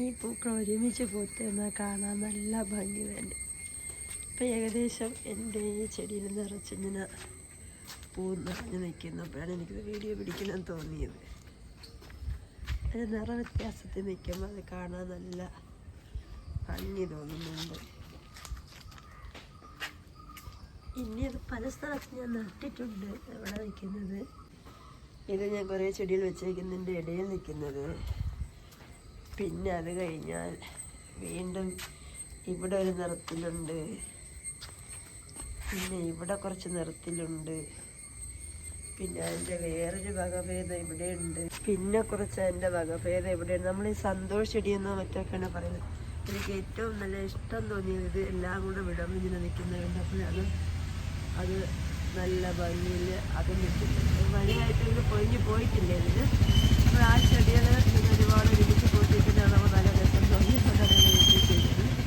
ഈ പൂക്കൾ ഒരുമിച്ച് പൂത്തുന്ന കാണാൻ നല്ല ഭംഗി തന്നെ ഇപ്പം ഏകദേശം എന്റെ ഈ ചെടിയിൽ നിറച്ചിങ്ങനെ പൂ നിറഞ്ഞു നിൽക്കുന്നപ്പോഴാണ് എനിക്കിത് വീഡിയോ പിടിക്കണം തോന്നിയത്. അത് നിറ വ്യത്യാസത്തിൽ നിൽക്കുമ്പോൾ അത് കാണാൻ നല്ല ഭംഗി തോന്നുന്നുണ്ട്. ഇനി അത് പല സ്ഥലത്ത് ഞാൻ നട്ടിട്ടുണ്ട്. എവിടെ നിൽക്കുന്നത് ഇത് ഞാൻ കുറേ ചെടികൾ വെച്ചേക്കുന്നതിന്റെ ഇടയിൽ നിൽക്കുന്നത്. പിന്നെ അത് കഴിഞ്ഞാൽ വീണ്ടും ഇവിടെ ഒരു നിറത്തിലുണ്ട്. പിന്നെ ഇവിടെ കുറച്ച് നിറത്തിലുണ്ട്. പിന്നെ അതിന്റെ വേറൊരു വകഭേദം ഇവിടെയുണ്ട്. പിന്നെ കുറച്ച് അതിന്റെ വകഭേദം ഇവിടെയുണ്ട്. നമ്മൾ ഈ സന്തോഷ ചെടിയെന്നോ മറ്റൊക്കെയാണ് പറയുന്നത്. എനിക്ക് ഏറ്റവും നല്ല ഇഷ്ടം തോന്നിയത് എല്ലാം കൂടെ വിടർന്നിങ്ങനെ നിൽക്കുന്നത് കണ്ടപ്പോൾ അത് നല്ല ഭംഗിയിൽ അത് നിൽക്കുന്നത് മഴയായിട്ട് ഇത് പൊഴിഞ്ഞ് പോയിട്ടില്ല ഇതിന്.